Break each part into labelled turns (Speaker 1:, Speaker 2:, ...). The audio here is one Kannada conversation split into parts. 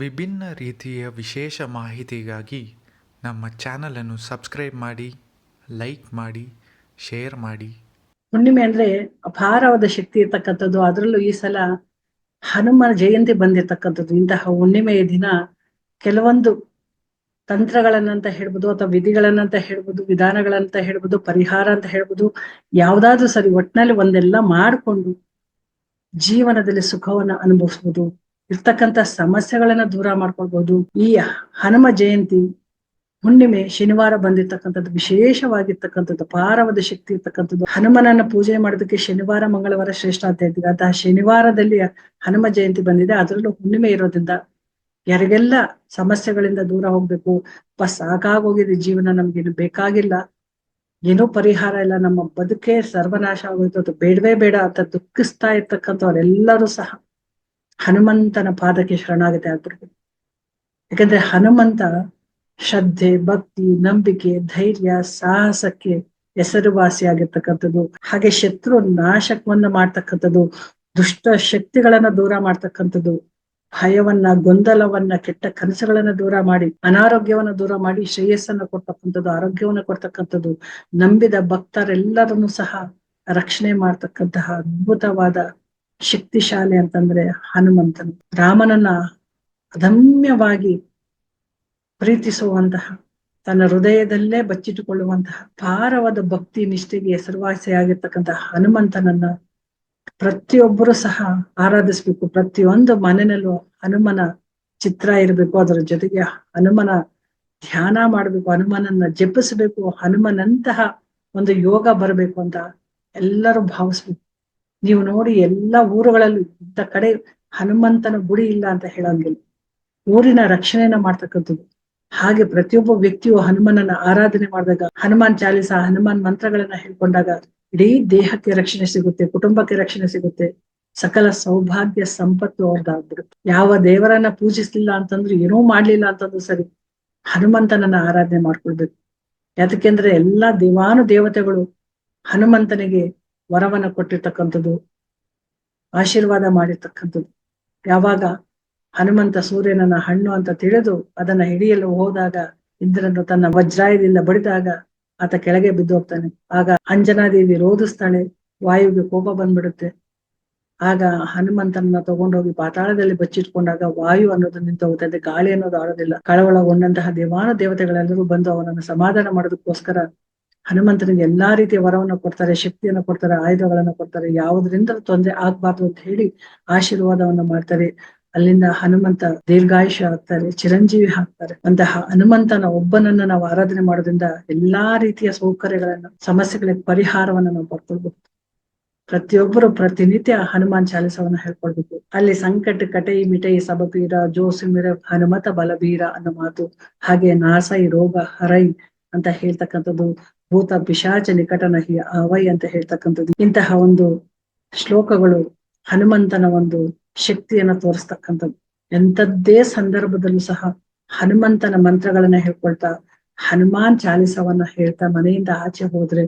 Speaker 1: ವಿಭಿನ್ನ ರೀತಿಯ ವಿಶೇಷ ಮಾಹಿತಿಗಾಗಿ ನಮ್ಮ ಚಾನಲನ್ನು ಸಬ್ಸ್ಕ್ರೈಬ್ ಮಾಡಿ, ಲೈಕ್ ಮಾಡಿ, ಶೇರ್ ಮಾಡಿ.
Speaker 2: ಹುಣ್ಣಿಮೆ ಅಂದ್ರೆ ಅಪಾರವಾದ ಶಕ್ತಿ ಇರ್ತಕ್ಕಂಥದ್ದು. ಅದರಲ್ಲೂ ಈ ಸಲ ಹನುಮನ ಜಯಂತಿ ಬಂದಿರತಕ್ಕಂಥದ್ದು. ಇಂತಹ ಹುಣ್ಣಿಮೆಯ ದಿನ ಕೆಲವೊಂದು ತಂತ್ರಗಳನ್ನಂತ ಹೇಳ್ಬೋದು, ಅಥವಾ ವಿಧಿಗಳನ್ನಂತ ಹೇಳ್ಬೋದು ವಿಧಾನಗಳಂತ ಹೇಳ್ಬೋದು, ಪರಿಹಾರ ಅಂತ ಹೇಳ್ಬೋದು, ಯಾವ್ದಾದ್ರೂ ಸರಿ ಒಟ್ಟಿನಲ್ಲಿ ಒಂದೆಲ್ಲ ಮಾಡಿಕೊಂಡು ಜೀವನದಲ್ಲಿ ಸುಖವನ್ನ ಅನುಭವಿಸ್ಬೋದು. ಇರ್ತಕ್ಕಂಥ ಸಮಸ್ಯೆಗಳನ್ನ ದೂರ ಮಾಡ್ಕೊಳ್ಬಹುದು. ಈ ಹನುಮ ಜಯಂತಿ ಹುಣ್ಣಿಮೆ, ಶನಿವಾರ ಬಂದಿರ್ತಕ್ಕಂಥದ್ದು ವಿಶೇಷವಾಗಿರ್ತಕ್ಕಂಥದ್ದು, ಅಪಾರವಾದ ಶಕ್ತಿ ಇರ್ತಕ್ಕಂಥದ್ದು. ಹನುಮನನ್ನ ಪೂಜೆ ಮಾಡೋದಕ್ಕೆ ಶನಿವಾರ, ಮಂಗಳವಾರ ಶ್ರೇಷ್ಠ ಅಂತ ಹೇಳ್ತೀವಿ. ಅಂತಹ ಶನಿವಾರದಲ್ಲಿ ಹನುಮ ಜಯಂತಿ ಬಂದಿದೆ. ಅದರಲ್ಲೂ ಹುಣ್ಣಿಮೆ ಇರೋದ್ರಿಂದ ಯಾರಿಗೆಲ್ಲ ಸಮಸ್ಯೆಗಳಿಂದ ದೂರ ಹೋಗ್ಬೇಕು ಅಪ್ಪ ಸಾಕಾಗೋಗಿದೆ ಜೀವನ ನಮ್ಗೇನು ಬೇಕಾಗಿಲ್ಲ. ಏನೂ ಪರಿಹಾರ ಇಲ್ಲ. ನಮ್ಮ ಬದುಕೇ ಸರ್ವನಾಶ ಆಗೋಯ್ತು. ಅದು ಬೇಡವೇ ಬೇಡ ಅಂತ ದುಃಖಿಸ್ತಾ ಇರ್ತಕ್ಕಂಥವ್ರೆಲ್ಲರೂ ಸಹ. ಹನುಮಂತನ ಪಾದಕ್ಕೆ ಶರಣಾಗತಿ ಆಗ್ಬಿಡ್ಬೇಕು ಯಾಕಂದ್ರೆ ಹನುಮಂತ ಶ್ರದ್ಧೆ, ಭಕ್ತಿ, ನಂಬಿಕೆ, ಧೈರ್ಯ, ಸಾಹಸಕ್ಕೆ ಹೆಸರುವಾಸಿಯಾಗಿರ್ತಕ್ಕಂಥದ್ದು. ಹಾಗೆ ಶತ್ರು ನಾಶಕವನ್ನ ಮಾಡ್ತಕ್ಕಂಥದ್ದು, ದುಷ್ಟ ಶಕ್ತಿಗಳನ್ನ ದೂರ ಮಾಡ್ತಕ್ಕಂಥದ್ದು, ಭಯವನ್ನ, ಗೊಂದಲವನ್ನ, ಕೆಟ್ಟ ಕನಸುಗಳನ್ನ ದೂರ ಮಾಡಿ, ಅನಾರೋಗ್ಯವನ್ನ ದೂರ ಮಾಡಿ, ಶ್ರೇಯಸ್ಸನ್ನ ಕೊಡ್ತಕ್ಕಂಥದ್ದು, ಆರೋಗ್ಯವನ್ನ ಕೊಡ್ತಕ್ಕಂಥದ್ದು, ನಂಬಿದ ಭಕ್ತರೆಲ್ಲರನ್ನು ಸಹ ರಕ್ಷಣೆ ಮಾಡ್ತಕ್ಕಂತಹ ಅದ್ಭುತವಾದ ಶಕ್ತಿಶಾಲಿ ಅಂತಂದ್ರೆ ಹನುಮಂತನು. ರಾಮನನ್ನ ಅದಮ್ಯವಾಗಿ ಪ್ರೀತಿಸುವಂತಹ, ತನ್ನ ಹೃದಯದಲ್ಲೇ ಬಚ್ಚಿಟ್ಟುಕೊಳ್ಳುವಂತಹ, ಭಾರವಾದ ಭಕ್ತಿ ನಿಷ್ಠೆಗೆ ಹೆಸರುವಾಸಿಯಾಗಿರ್ತಕ್ಕಂತಹ ಹನುಮಂತನನ್ನ ಪ್ರತಿಯೊಬ್ಬರು ಸಹ ಆರಾಧಿಸ್ಬೇಕು. ಪ್ರತಿಯೊಂದು ಮನೆಯಲ್ಲೂ ಹನುಮನ ಚಿತ್ರ ಇರಬೇಕು. ಅದರ ಜೊತೆಗೆ ಹನುಮನ ಧ್ಯಾನ ಮಾಡ್ಬೇಕು. ಹನುಮನನ್ನ ಜಪಿಸ್ಬೇಕು. ಹನುಮನಂತಹ ಒಂದು ಯೋಗ ಬರಬೇಕು ಅಂತ ಎಲ್ಲರೂ ಭಾವಿಸ್ಬೇಕು. ನೀವು ನೋಡಿ ಎಲ್ಲಾ ಊರುಗಳಲ್ಲಿ ಇಂಥ ಕಡೆ ಹನುಮಂತನ ಗುಡಿ ಇಲ್ಲ ಅಂತ ಹೇಳಂಗಿಲ್ಲ. ಊರಿನ ರಕ್ಷಣೆಯನ್ನ ಮಾಡ್ತಕ್ಕಂಥದ್ದು. ಹಾಗೆ ಪ್ರತಿಯೊಬ್ಬ ವ್ಯಕ್ತಿಯು ಹನುಮನನ್ನ ಆರಾಧನೆ ಮಾಡಿದಾಗ, ಹನುಮಾನ್ ಚಾಲಿಸ, ಹನುಮಾನ್ ಮಂತ್ರಗಳನ್ನ ಹೇಳ್ಕೊಂಡಾಗ ಇಡೀ ದೇಹಕ್ಕೆ ರಕ್ಷಣೆ ಸಿಗುತ್ತೆ, ಕುಟುಂಬಕ್ಕೆ ರಕ್ಷಣೆ ಸಿಗುತ್ತೆ. ಸಕಲ ಸೌಭಾಗ್ಯ ಸಂಪತ್ತು ಅವ್ರದ್ದಾಗ್ಬಿಡುತ್ತೆ. ಯಾವ ದೇವರನ್ನ ಪೂಜಿಸ್ಲಿಲ್ಲ ಅಂತಂದ್ರೆ ಏನೂ ಮಾಡ್ಲಿಲ್ಲ ಅಂತಂದ್ರು ಸರಿ, ಹನುಮಂತನನ್ನ ಆರಾಧನೆ ಮಾಡ್ಕೊಳ್ಬೇಕು. ಯಾತಕ್ಕೆಂದ್ರೆ ಎಲ್ಲಾ ದೇವಾನು ದೇವತೆಗಳು ಹನುಮಂತನಿಗೆ ವರವನ್ನ ಕೊಟ್ಟಿರ್ತಕ್ಕಂಥದ್ದು, ಆಶೀರ್ವಾದ ಮಾಡಿರ್ತಕ್ಕಂಥದ್ದು. ಯಾವಾಗ ಹನುಮಂತ ಸೂರ್ಯನನ್ನ ಹಣ್ಣು ಅಂತ ತಿಳಿದು ಅದನ್ನ ಹಿಡಿಯಲು ಹೋದಾಗ ಇಂದ್ರನು ತನ್ನ ವಜ್ರಾಯದಿಂದ ಬಡಿದಾಗ ಆತ ಕೆಳಗೆ ಬಿದ್ದು ಹೋಗ್ತಾನೆ. ಆಗ ಅಂಜನಾದೇವಿ ರೋಧಿಸ್ತಾಳೆ, ವಾಯುವಿಗೆ ಕೋಪ ಬಂದ್ಬಿಡುತ್ತೆ. ಆಗ ಹನುಮಂತನನ್ನ ತಗೊಂಡೋಗಿ ಪಾತಾಳದಲ್ಲಿ ಬಚ್ಚಿಟ್ಕೊಂಡಾಗ ವಾಯು ಅನ್ನೋದು ನಿಂತು ಹೋಗ್ತದೆ ಗಾಳಿ ಅನ್ನೋದು ಆಡೋದಿಲ್ಲ. ಕಳವಳಗೊಂಡಂತಹ ದೇವಾನ ದೇವತೆಗಳೆಲ್ಲರೂ ಬಂದು ಅವನನ್ನು ಸಮಾಧಾನ ಮಾಡೋದಕ್ಕೋಸ್ಕರ ಹನುಮಂತನಿಗೆ ಎಲ್ಲಾ ರೀತಿಯ ವರವನ್ನು ಕೊಡ್ತಾರೆ, ಶಕ್ತಿಯನ್ನು ಕೊಡ್ತಾರೆ, ಆಯುಧಗಳನ್ನು ಕೊಡ್ತಾರೆ, ಯಾವುದರಿಂದ ತೊಂದರೆ ಆಗ್ಬಾರ್ದು ಅಂತ ಹೇಳಿ ಆಶೀರ್ವಾದವನ್ನ ಮಾಡ್ತಾರೆ. ಅಲ್ಲಿಂದ ಹನುಮಂತ ದೀರ್ಘಾಯುಷ ಆಗ್ತಾರೆ, ಚಿರಂಜೀವಿ ಹಾಕ್ತಾರೆ ಅಂತಹ ಹನುಮಂತನ ಒಬ್ಬನನ್ನ ನಾವು ಆರಾಧನೆ ಮಾಡೋದ್ರಿಂದ ಎಲ್ಲಾ ರೀತಿಯ ಸೌಕರ್ಯಗಳನ್ನ, ಸಮಸ್ಯೆಗಳಿಗೆ ಪರಿಹಾರವನ್ನ ನಾವು ಪಡ್ಕೊಳ್ಬೇಕು ಪ್ರತಿಯೊಬ್ಬರು ಪ್ರತಿನಿತ್ಯ ಹನುಮಾನ್ ಚಾಲಿಸವನ್ನ ಹೇಳ್ಕೊಳ್ಬೇಕು. ಅಲ್ಲಿ ಸಂಕಟ, ಕಟೈ, ಮಿಟೈ ಸಬಬೀರ ಜೋಸುಮಿರ, ಹನುಮತ ಬಲಬೀರ ಅನ್ನೋ ಮಾತು, ಹಾಗೆ ನಾಸೈ ರೋಗ, ಹರೈ ಅಂತ ಹೇಳ್ತಕ್ಕಂಥದ್ದು ಭೂತ ಪಿಶಾಚ ನಿಕಟನಹಿ ಅವೈ ಅಂತ ಹೇಳ್ತಕ್ಕಂಥದ್ದು. ಇಂತಹ ಒಂದು ಶ್ಲೋಕಗಳು ಹನುಮಂತನ ಒಂದು ಶಕ್ತಿಯನ್ನ ತೋರಿಸ್ತಕ್ಕಂಥದ್ದು. ಎಂಥದ್ದೇ ಸಂದರ್ಭದಲ್ಲೂ ಸಹ ಹನುಮಂತನ ಮಂತ್ರಗಳನ್ನ ಹೇಳ್ಕೊಳ್ತಾ ಹನುಮಾನ್ ಚಾಲಿಸವನ್ನ ಹೇಳ್ತಾ ಮನೆಯಿಂದ ಆಚೆ ಹೋದ್ರೆ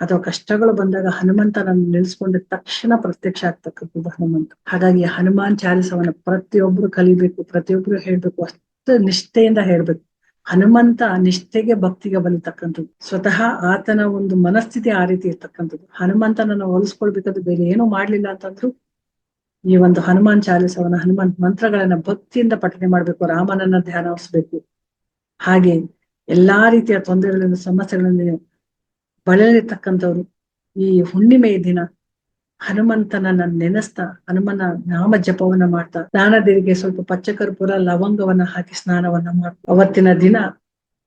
Speaker 2: ಅಥವಾ ಕಷ್ಟಗಳು ಬಂದಾಗ ಹನುಮಂತನನ್ನು ನಿಲ್ಸ್ಕೊಂಡಿದ ತಕ್ಷಣ ಪ್ರತ್ಯಕ್ಷ ಆಗ್ತಕ್ಕಂಥದ್ದು ಹನುಮಂತ. ಹಾಗಾಗಿ ಹನುಮಾನ್ ಚಾಲಿಸವನ್ನ ಪ್ರತಿಯೊಬ್ರು ಕಲಿಬೇಕು, ಪ್ರತಿಯೊಬ್ರು ಹೇಳ್ಬೇಕು, ಅಷ್ಟು ನಿಷ್ಠೆಯಿಂದ ಹೇಳ್ಬೇಕು. ಹನುಮಂತ ನಿಷ್ಠೆಗೆ ಭಕ್ತಿಗೆ ಬಲಿತಕ್ಕಂಥದ್ದು. ಸ್ವತಃ ಆತನ ಒಂದು ಮನಸ್ಥಿತಿ ಆ ರೀತಿ ಇರ್ತಕ್ಕಂಥದ್ದು. ಹನುಮಂತನನ್ನು ಹೋಲಿಸ್ಕೊಳ್ಬೇಕಾದ್ರೆ ಬೇರೆ ಏನು ಮಾಡ್ಲಿಲ್ಲ ಅಂತಂದ್ರು, ಈ ಒಂದು ಹನುಮಾನ್ ಚಾಲಿಸವನ್ನ ಹನುಮಂತ ಮಂತ್ರಗಳನ್ನ ಭಕ್ತಿಯಿಂದ ಪಠನೆ ಮಾಡ್ಬೇಕು, ರಾಮನನ್ನ ಧ್ಯಾನ ಧ್ಯಾನಿಸ್ಬೇಕು ಹಾಗೆ ಎಲ್ಲಾ ರೀತಿಯ ತೊಂದರೆಗಳಿಂದ, ಸಮಸ್ಯೆಗಳಿಂದ ಬಳಲಿರ್ತಕ್ಕಂಥವ್ರು ಈ ಹುಣ್ಣಿಮೆಯ ದಿನ. ಹನುಮಂತನನ್ನ ನೆನೆಸ್ತಾ, ಹನುಮನ ನಾಮ ಜಪವನ್ನ ಮಾಡ್ತಾ ಸ್ನಾನದಿರಿಗೆ ಸ್ವಲ್ಪ ಪಚ್ಚಕರ್ಪೂರ ಲವಂಗವನ್ನ ಹಾಕಿ ಸ್ನಾನವನ್ನ ಮಾಡ್ತಾ. ಅವತ್ತಿನ ದಿನ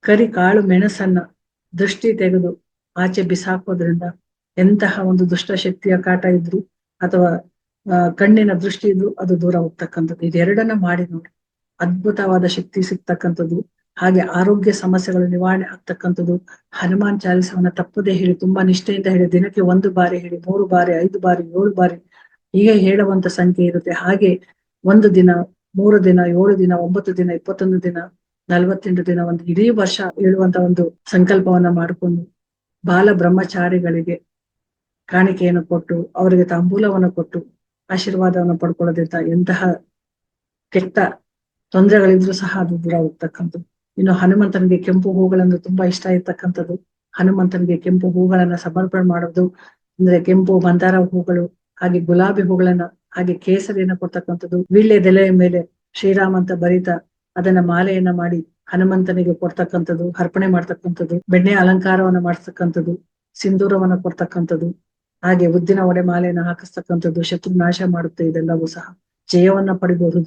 Speaker 2: ಕರಿ ಕಾಳು ಮೆಣಸನ್ನ ದೃಷ್ಟಿ ತೆಗೆದು ಆಚೆ ಬಿಸಾಕೋದ್ರಿಂದ ಎಂತಹ ಒಂದು ದುಷ್ಟ ಶಕ್ತಿಯ ಕಾಟ ಇದ್ರು ಅಥವಾ ಕಣ್ಣಿನ ದೃಷ್ಟಿ ಇದ್ರು ಅದು ದೂರ ಹೋಗ್ತಕ್ಕಂಥದ್ದು. ಇದೆರಡನ್ನ ಮಾಡಿ ನೋಡಿ. ಅದ್ಭುತವಾದ ಶಕ್ತಿ ಸಿಗ್ತಕ್ಕಂಥದ್ದು. ಹಾಗೆ ಆರೋಗ್ಯ ಸಮಸ್ಯೆಗಳು ನಿವಾರಣೆ ಆಗ್ತಕ್ಕಂಥದ್ದು ಹನುಮಾನ್ ಚಾಲಿಸವನ್ನ ತಪ್ಪದೇ ಹೇಳಿ ತುಂಬಾ ನಿಷ್ಠೆಯಿಂದ ಹೇಳಿ, ದಿನಕ್ಕೆ ಒಂದು ಬಾರಿ ಹೇಳಿ, ಮೂರು ಬಾರಿ, ಐದು ಬಾರಿ, ಏಳು ಬಾರಿ ಹೀಗೆ ಹೇಳುವಂತ ಸಂಖ್ಯೆ ಇರುತ್ತೆ. ಹಾಗೆ ಒಂದು ದಿನ, ಮೂರು ದಿನ, ಏಳು ದಿನ, ಒಂಬತ್ತು ದಿನ, ಇಪ್ಪತ್ತೊಂದು ದಿನ, ನಲವತ್ತೆಂಟು ದಿನ ಒಂದು ಇಡೀ ವರ್ಷ ಹೇಳುವಂತ ಒಂದು ಸಂಕಲ್ಪವನ್ನ ಮಾಡಿಕೊಂಡು ಬಾಲ ಬ್ರಹ್ಮಚಾರಿಗಳಿಗೆ ಕಾಣಿಕೆಯನ್ನು ಕೊಟ್ಟು, ಅವರಿಗೆ ತಾಂಬೂಲವನ್ನು ಕೊಟ್ಟು ಆಶೀರ್ವಾದವನ್ನು ಪಡ್ಕೊಳ್ಳೋದಿಂತ ಎಂತಹ ಕೆಟ್ಟ ತೊಂದರೆಗಳಿದ್ರು ಸಹ ಅದು ದೂರ ಹೋಗ್ತಕ್ಕಂಥದ್ದು. ಇನ್ನು ಹನುಮಂತನಿಗೆ ಕೆಂಪು ಹೂಗಳಂದ್ರೆ ತುಂಬಾ ಇಷ್ಟ ಇರ್ತಕ್ಕಂಥದ್ದು. ಹನುಮಂತನಿಗೆ ಕೆಂಪು ಹೂಗಳನ್ನ ಸಮರ್ಪಣೆ ಮಾಡೋದು, ಅಂದ್ರೆ ಕೆಂಪು ಮಂದಾರ ಹೂಗಳು, ಹಾಗೆ ಗುಲಾಬಿ ಹೂಗಳನ್ನ, ಹಾಗೆ ಕೇಸರಿಯನ್ನ ಕೊಡ್ತಕ್ಕಂಥದ್ದು. ವೀಳ್ಯದೆಲೆಯ ಮೇಲೆ ಶ್ರೀರಾಮ ಅಂತ ಬರೀತಾ ಅದನ್ನ ಮಾಲೆಯನ್ನ ಮಾಡಿ ಹನುಮಂತನಿಗೆ ಕೊಡ್ತಕ್ಕಂಥದ್ದು, ಅರ್ಪಣೆ ಮಾಡ್ತಕ್ಕಂಥದ್ದು, ಬೆಣ್ಣೆ ಅಲಂಕಾರವನ್ನ ಮಾಡ್ತಕ್ಕಂಥದ್ದು ಸಿಂಧೂರವನ್ನ ಕೊಡ್ತಕ್ಕಂಥದ್ದು, ಹಾಗೆ ಉದ್ದಿನ ಒಡೆ ಮಾಲೆಯನ್ನ ಹಾಕಿಸ್ತಕ್ಕಂಥದ್ದು ಶತ್ರು ನಾಶ ಮಾಡುತ್ತೆ ಇದೆಲ್ಲವೂ ಸಹ. ಜಯವನ್ನ ಪಡಿಬಹುದು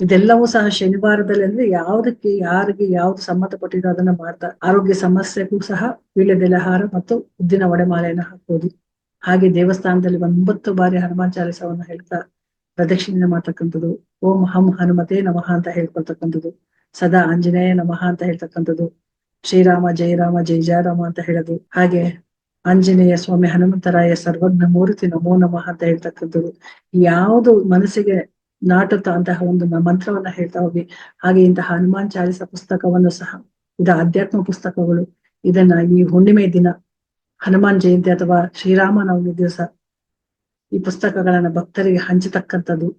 Speaker 2: ಇದೆಲ್ಲವೂ ಸಹ ಶನಿವಾರದಲ್ಲಿ ಅಂದ್ರೆ ಯಾವ್ದಕ್ಕೆ, ಯಾರಿಗೆ ಯಾವ್ದು ಸಂಬಂಧಪಟ್ಟಿರೋ ಅದನ್ನ ಮಾಡ್ತಾ, ಆರೋಗ್ಯ ಸಮಸ್ಯೆಗೂ ಸಹ ವೀಳ್ಯದೆಲೆ ಹಾರ ಮತ್ತು ಉದ್ದಿನ ಒಡೆಮಾಲೆಯನ್ನು ಹಾಕೋದು ಹಾಗೆ ದೇವಸ್ಥಾನದಲ್ಲಿ ಒಂಬತ್ತು ಬಾರಿ ಹನುಮಾನ್ ಚಾಲಿಸವನ್ನ ಹೇಳ್ತಾ ಪ್ರದಕ್ಷಿಣೆ ಮಾಡ್ತಕ್ಕಂಥದ್ದು, ಓಂ ಹಂ ಹನುಮತೆ ನಮಃ ಅಂತ ಹೇಳ್ಕೊಳ್ತಕ್ಕಂಥದ್ದು, ಸದಾ ಆಂಜನೇಯ ನಮಃ ಅಂತ ಹೇಳ್ತಕ್ಕಂಥದ್ದು, ಶ್ರೀರಾಮ ಜಯರಾಮ ಜಯ ಜಯರಾಮ ಅಂತ ಹೇಳೋದು. ಹಾಗೆ ಆಂಜನೇಯ ಸ್ವಾಮಿ ಹನುಮಂತರಾಯ ಸರ್ವಜ್ಞ ಮೂರ್ತಿ ನಮೋ ನಮಃ ಅಂತ ಹೇಳ್ತಕ್ಕಂಥದ್ದು. ಯಾವುದು ಮನಸ್ಸಿಗೆ ನಾಟುತ್ತ ಒಂದು ಮಂತ್ರವನ್ನ ಹೇಳ್ತಾ ಹೋಗಿ. ಹಾಗೆ ಇಂತಹ ಹನುಮಾನ್ ಚಾಲಿಸ ಪುಸ್ತಕವನ್ನು ಸಹ, ಇದ ಆಧ್ಯಾತ್ಮ ಪುಸ್ತಕಗಳು, ಇದನ್ನ ಈ ಹುಣ್ಣಿಮೆ ದಿನ, ಹನುಮಾನ್ ಜಯಂತಿ ಅಥವಾ ಶ್ರೀರಾಮನವಮಿ ದಿವಸ, ಈ ಪುಸ್ತಕಗಳನ್ನ ಭಕ್ತರಿಗೆ ಹಂಚತಕ್ಕಂಥದ್ದು,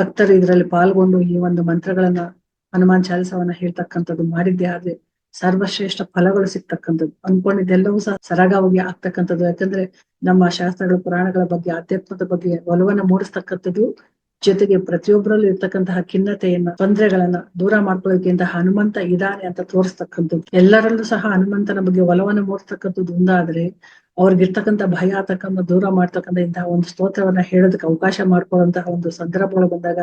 Speaker 2: ಭಕ್ತರು ಇದರಲ್ಲಿ ಪಾಲ್ಗೊಂಡು ಈ ಒಂದು ಮಂತ್ರಗಳನ್ನ ಹನುಮಾನ್ ಚಾಲಿಸವನ್ನ ಹೇಳ್ತಕ್ಕಂಥದ್ದು ಮಾಡಿದ್ದೇ ಆದ್ರೆ ಸರ್ವಶ್ರೇಷ್ಠ ಫಲಗಳು ಸಿಗ್ತಕ್ಕಂಥದ್ದು. ಅನ್ಕೊಂಡಿದ್ದೆಲ್ಲವೂ ಸಹ ಸರಾಗವಾಗಿ ಆಗ್ತಕ್ಕಂಥದ್ದು. ಯಾಕಂದ್ರೆ ನಮ್ಮ ಶಾಸ್ತ್ರಗಳ, ಪುರಾಣಗಳ ಬಗ್ಗೆ, ಆಧ್ಯಾತ್ಮದ ಬಗ್ಗೆ ಒಲವನ್ನ ಮೂಡಿಸ್ತಕ್ಕಂಥದ್ದು ಜೊತೆಗೆ ಪ್ರತಿಯೊಬ್ಬರಲ್ಲೂ ಇರ್ತಕ್ಕಂತಹ ಖಿನ್ನತೆಯನ್ನ, ತೊಂದರೆಗಳನ್ನ ದೂರ ಮಾಡ್ಕೊಳ್ಳೋಕೆ ಅಂತ ಹನುಮಂತ ಇದಾನೆ ಅಂತ ತೋರಿಸ್ತಕ್ಕಂಥದ್ದು. ಎಲ್ಲರಲ್ಲೂ ಸಹ ಹನುಮಂತನ ಬಗ್ಗೆ ಒಲವನ್ನು ಮೂಡಿಸ್ತಕ್ಕಂಥದ್ದು ಒಂದಾದ್ರೆ, ಅವ್ರಿಗಿರ್ತಕ್ಕಂಥ ಭಯ ಆತಂಕವನ್ನು ದೂರ ಮಾಡ್ತಕ್ಕಂಥ ಇಂತಹ ಒಂದು ಸ್ತೋತ್ರವನ್ನ ಹೇಳೋದಕ್ಕೆ ಅವಕಾಶ ಮಾಡ್ಕೊಳ್ಳುವಂತಹ ಒಂದು ಸಂದರ್ಭಗಳು ಬಂದಾಗ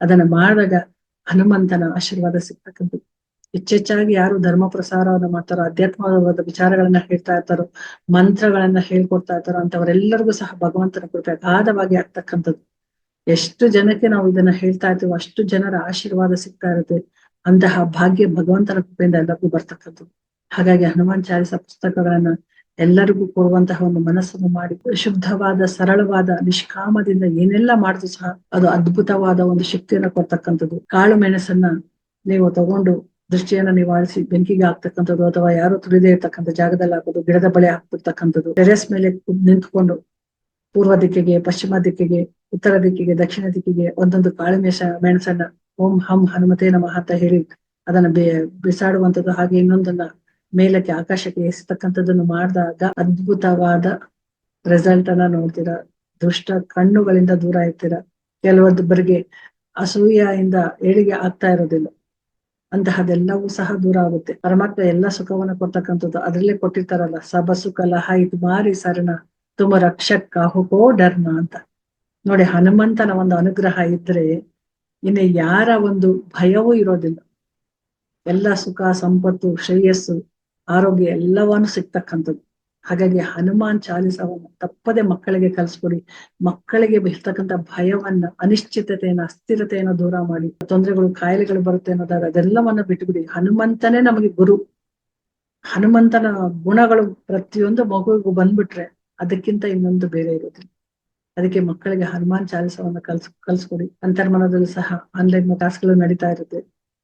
Speaker 2: ಅದನ್ನ ಮಾಡಿದಾಗ ಹನುಮಂತನ ಆಶೀರ್ವಾದ ಸಿಗ್ತಕ್ಕಂಥದ್ದು. ಹೆಚ್ಚೆಚ್ಚಾಗಿ ಯಾರು ಧರ್ಮ ಪ್ರಸಾರವನ್ನ ಮಾಡ್ತಾರೋ, ಅಧ್ಯಾತ್ಮವಾದ ವಿಚಾರಗಳನ್ನ ಹೇಳ್ತಾ ಇರ್ತಾರೋ, ಮಂತ್ರಗಳನ್ನ ಹೇಳ್ಕೊಡ್ತಾ ಇರ್ತಾರೋ ಅಂತವರೆಲ್ಲರಿಗೂ ಸಹ ಭಗವಂತನ ಕೃಪೆ ಅಗಾಧವಾಗಿ ಆಗ್ತಕ್ಕಂಥದ್ದು. ಎಷ್ಟು ಜನಕ್ಕೆ ನಾವು ಇದನ್ನ ಹೇಳ್ತಾ ಇರ್ತೀವೋ ಅಷ್ಟು ಜನರ ಆಶೀರ್ವಾದ ಸಿಗ್ತಾ ಇರುತ್ತೆ. ಅಂತಹ ಭಾಗ್ಯ ಭಗವಂತನ ಕೃಪೆಯಿಂದ ಎಲ್ಲರಿಗೂ ಬರ್ತಕ್ಕಂಥದ್ದು. ಹಾಗಾಗಿ ಹನುಮಾನ್ ಚಾಲಿಸ ಪುಸ್ತಕಗಳನ್ನ ಎಲ್ಲರಿಗೂ ಕೊಡುವಂತಹ ಒಂದು ಮನಸ್ಸನ್ನು ಮಾಡಿ, ಶುದ್ಧವಾದ, ಸರಳವಾದ, ನಿಷ್ಕಾಮದಿಂದ ಏನೆಲ್ಲ ಮಾಡಿದ್ರು ಸಹ ಅದು ಅದ್ಭುತವಾದ ಒಂದು ಶಕ್ತಿಯನ್ನ ಕೊಡ್ತಕ್ಕಂಥದ್ದು. ಕಾಳು ಮೆಣಸನ್ನ ನೀವು ತಗೊಂಡು ದೃಷ್ಟಿಯನ್ನ ನಿವಾರಿಸಿ ಬೆಂಕಿಗೆ ಹಾಕ್ತಕ್ಕಂಥದ್ದು ಅಥವಾ ಯಾರು ತುಳಿದೇ ಇರ್ತಕ್ಕಂಥ ಜಾಗದಲ್ಲಿ ಹಾಕೋದು, ಗಿಡದ ಬಳೆ ಹಾಕ್ಬಿಡ್ತಕ್ಕಂಥದ್ದು. ಟೆರೆಸ್ ಮೇಲೆ ನಿಂತ್ಕೊಂಡು ಪೂರ್ವ ದಿಕ್ಕಿಗೆ, ಪಶ್ಚಿಮ ದಿಕ್ಕಿಗೆ ಉತ್ತರ ದಿಕ್ಕಿಗೆ, ದಕ್ಷಿಣ ದಿಕ್ಕಿಗೆ ಒಂದೊಂದು ಕಾಳು ಮೆಣಸ ಮೆಣಸನ್ನ, ಓಂ ಹಂ ಹನುಮತೇ ನಮಃ ಅಂತ ಹೇಳಿ ಅದನ್ನ ಬೆ, ಬಿಸಾಡುವಂಥದ್ದು ಹಾಗೆ ಇನ್ನೊಂದನ್ನ ಮೇಲಕ್ಕೆ ಆಕಾಶಕ್ಕೆ ಎಸತಕ್ಕಂಥದ್ದನ್ನು ಮಾಡಿದಾಗ ಅದ್ಭುತವಾದ ರಿಸಲ್ಟ್ ಅನ್ನ ನೋಡ್ತೀರಾ. ದುಷ್ಟ ಕಣ್ಣುಗಳಿಂದ ದೂರ ಇರ್ತೀರಾ. ಕೆಲವೊಬ್ಬರಿಗೆ ಅಸೂಯೆಯಿಂದ ಏಳಿಗೆ ಆಗ್ತಾ ಇರೋದಿಲ್ಲ. ಅಂತಹದೆಲ್ಲವೂ ಸಹ ದೂರ ಆಗುತ್ತೆ. ಪರಮಾತ್ಮ ಎಲ್ಲ ಸುಖವನ್ನ ಕೊಡ್ತಕ್ಕಂಥದ್ದು ಅದ್ರಲ್ಲೇ ಕೊಟ್ಟಿರ್ತಾರಲ್ಲ. ಸಬ ಸುಖ ಲಹ ಇದು ಮಾರಿ ಸರಣ ತುಮ ರಕ್ಷಕ್ ಕಾಹುಕೋ ಧರ್ಮ ಅಂತ. ನೋಡಿ, ಹನುಮಂತನ ಒಂದು ಅನುಗ್ರಹ ಇದ್ರೆ ಇನ್ನು ಯಾರ ಒಂದು ಭಯವೂ ಇರೋದಿಲ್ಲ. ಎಲ್ಲ ಸುಖ, ಸಂಪತ್ತು, ಶ್ರೇಯಸ್ಸು, ಆರೋಗ್ಯ ಎಲ್ಲವನ್ನು ಸಿಗ್ತಕ್ಕಂಥದ್ದು. ಹಾಗಾಗಿ ಹನುಮಾನ್ ಚಾಲಿಸವನ್ನ ತಪ್ಪದೆ ಮಕ್ಕಳಿಗೆ ಕಲಿಸ್ಕೊಡಿ. ಮಕ್ಕಳಿಗೆ ಇರ್ತಕ್ಕಂಥ ಭಯವನ್ನ, ಅನಿಶ್ಚಿತತೆಯನ್ನ, ಅಸ್ಥಿರತೆಯನ್ನ ದೂರ ಮಾಡಿ. ತೊಂದರೆಗಳು, ಕಾಯಿಲೆಗಳು ಬರುತ್ತೆ ಅನ್ನೋದಾದ್ರೆ ಅದೆಲ್ಲವನ್ನ ಬಿಟ್ಟುಬಿಡಿ ಹನುಮಂತನೇ ನಮಗೆ ಗುರು. ಹನುಮಂತನ ಗುಣಗಳು ಪ್ರತಿಯೊಂದು ಮಗುವಿಗೂ ಬಂದ್ಬಿಟ್ರೆ ಅದಕ್ಕಿಂತ ಇನ್ನೊಂದು ಬೇರೆ ಇರೋದಿಲ್ಲ. ಅದಕ್ಕೆ ಮಕ್ಕಳಿಗೆ ಹನುಮಾನ್ ಚಾಲಿಸವನ್ನ ಕಲ್ಸ್, ಕಲ್ಸ್ಕೊಡಿ. ಅಂತರ್ಮನದಲ್ಲಿ ಸಹ ಆನ್ಲೈನ್ ಕ್ಲಾಸ್ಗಳು ನಡೀತಾ ಇರುತ್ತೆ.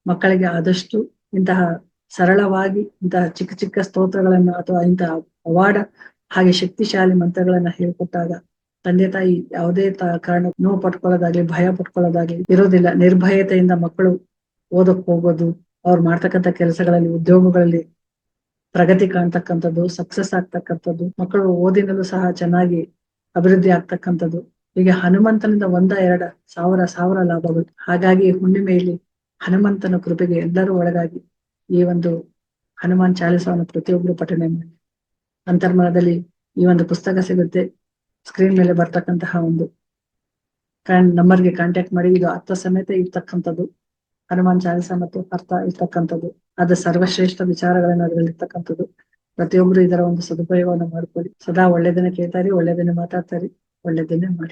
Speaker 2: ಮಕ್ಕಳಿಗೆ ಆದಷ್ಟು ಇಂತಹ ಸರಳವಾಗಿ ಇಂತಹ ಚಿಕ್ಕ ಚಿಕ್ಕ ಸ್ತೋತ್ರಗಳನ್ನ ಅಥವಾ ಇಂತಹ ಪವಾಡ ಹಾಗೆ ಶಕ್ತಿಶಾಲಿ ಮಂತ್ರಗಳನ್ನ ಹೇಳ್ಕೊಟ್ಟಾಗ ತಂದೆ ತಾಯಿ ಯಾವುದೇ ತ, ಕಾರಣ ನೋವು ಪಟ್ಕೊಳ್ಳೋದಾಗ್ಲಿ, ಭಯ ಪಟ್ಕೊಳ್ಳೋದಾಗ್ಲಿ ಇರೋದಿಲ್ಲ. ನಿರ್ಭಯತೆಯಿಂದ ಮಕ್ಕಳು ಓದಕ್ ಹೋಗೋದು, ಅವ್ರು ಮಾಡ್ತಕ್ಕಂಥ ಕೆಲಸಗಳಲ್ಲಿ, ಉದ್ಯೋಗಗಳಲ್ಲಿ ಪ್ರಗತಿ ಕಾಣ್ತಕ್ಕಂಥದ್ದು ಸಕ್ಸಸ್ ಆಗ್ತಕ್ಕಂಥದ್ದು, ಮಕ್ಕಳು ಓದಿನಲ್ಲೂ ಸಹ ಚೆನ್ನಾಗಿ ಅಭಿವೃದ್ಧಿ ಆಗ್ತಕ್ಕಂಥದ್ದು. ಹೀಗೆ ಹನುಮಂತನಿಂದ ಒಂದ ಎರಡ ಸಾವಿರ ಸಾವಿರ ಲಾಭಗಳು ಹಾಗಾಗಿ ಹುಣ್ಣಿಮೆಯಲ್ಲಿ ಹನುಮಂತನ ಕೃಪೆಗೆ ಎಲ್ಲರೂ ಒಳಗಾಗಿ ಈ ಒಂದು ಹನುಮಾನ್ ಚಾಲಿಸವನ್ನು ಪ್ರತಿಯೊಬ್ಬರು ಪಠನೆ ಮಾಡಿ. ಅಂತರ್ಮನದಲ್ಲಿ ಈ ಒಂದು ಪುಸ್ತಕ ಸಿಗುತ್ತೆ. ಸ್ಕ್ರೀನ್ ಮೇಲೆ ಬರ್ತಕ್ಕಂತಹ ಒಂದು ನಂಬರ್ಗೆ ಕಾಂಟ್ಯಾಕ್ಟ್ ಮಾಡಿ. ಇದು ಅರ್ಥ ಸಮೇತ ಇರ್ತಕ್ಕಂಥದ್ದು. ಹನುಮಾನ್ ಚಾಲಿಸ ಮತ್ತು ಅರ್ಥ ಇರ್ತಕ್ಕಂಥದ್ದು. ಅದು ಸರ್ವಶ್ರೇಷ್ಠ ವಿಚಾರಗಳನ್ನ ಅದರಲ್ಲಿ ಇರ್ತಕ್ಕಂಥದ್ದು ಪ್ರತಿಯೊಬ್ರು ಇದರ ಒಂದು ಸದುಪಯೋಗವನ್ನು ಮಾಡ್ಕೊಳ್ಳಿ. ಸದಾ ಒಳ್ಳೆದನ್ನ ಕೇಳ್ತಾರಿ ಒಳ್ಳೆದನ್ನ ಮಾತಾಡ್ತಾರಿ ಒಳ್ಳೆದನ್ನೇ ಮಾಡಿ.